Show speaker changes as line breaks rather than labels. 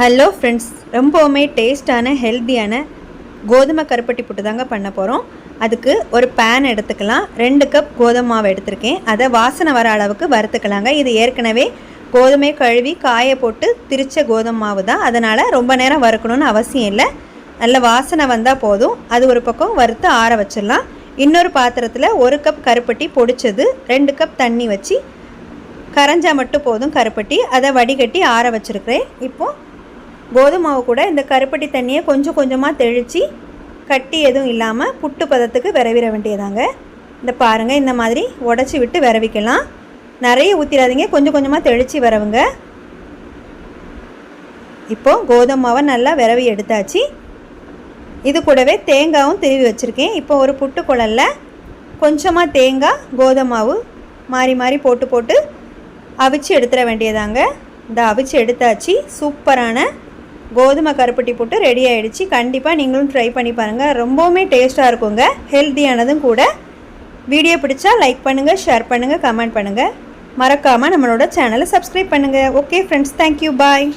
Hello friends ரொம்பவுமே டேஸ்டான ஹெல்த்தியான கோதுமை கருப்பட்டி புட்டு தாங்க பண்ண போகிறோம் அதுக்கு ஒரு பேன் எடுத்துக்கலாம். ரெண்டு கப் கோதுமை மாவு எடுத்திருக்கேன். அதை வாசனை வர அளவுக்கு வறுத்துக்கலாங்க. இது ஏற்கனவே கோதுமை கழுவி காய போட்டு திரிச்ச கோதுமை மாவு தான். அதனால் ரொம்ப நேரம் வறுக்கணும்னு அவசியம் இல்லை. நல்ல வாசனை வந்தால் போதும். அது ஒரு பக்கம் வறுத்து ஆற வச்சிடலாம். இன்னொரு பாத்திரத்தில் ஒரு கப் கருப்பட்டி பொடிச்சது ரெண்டு கப் தண்ணி வச்சு கரைஞ்சால் மட்டும் போதும் கருப்பட்டி. அதை வடிகட்டி ஆற வச்சுருக்கிறேன். இப்போது கோதுமை மாவு கூட இந்த கருப்பட்டி தண்ணியை கொஞ்சம் கொஞ்சமாக தெளித்து கட்டி எதுவும் இல்லாமல் புட்டு பதத்துக்கு விரவிட வேண்டியதாங்க. இந்த பாருங்கள் இந்த மாதிரி உடச்சி விட்டு விரவிக்கலாம். நிறைய ஊற்றிடாதீங்க கொஞ்சம் கொஞ்சமாக தெளித்து விரவுங்க. இப்போது கோதுமை மாவை நல்லா விரவி எடுத்தாச்சு. இது கூடவே தேங்காயும் திருவி வச்சுருக்கேன். இப்போ ஒரு புட்டு குழலில் கொஞ்சமாக தேங்காய் கோதுமை மாவு மாறி மாறி போட்டு போட்டு அவிச்சு எடுத்துட வேண்டியதாங்க. இந்த அவிச்சு எடுத்தாச்சு சூப்பரான கோதுமை கருப்பட்டி போட்டு ரெடி ஆகிடுச்சு கண்டிப்பாக நீங்களும் ட்ரை பண்ணி பாருங்கள் ரொம்பவுமே டேஸ்ட்டாக இருக்குங்க. ஹெல்த்தியானதும் கூட. வீடியோ பிடிச்சா லைக் பண்ணுங்கள் ஷேர் பண்ணுங்கள் கமெண்ட் பண்ணுங்கள் மறக்காமல் நம்மளோட சேனலை சப்ஸ்கிரைப் பண்ணுங்கள் ஓகே ஃப்ரெண்ட்ஸ் தேங்க்யூ பாய்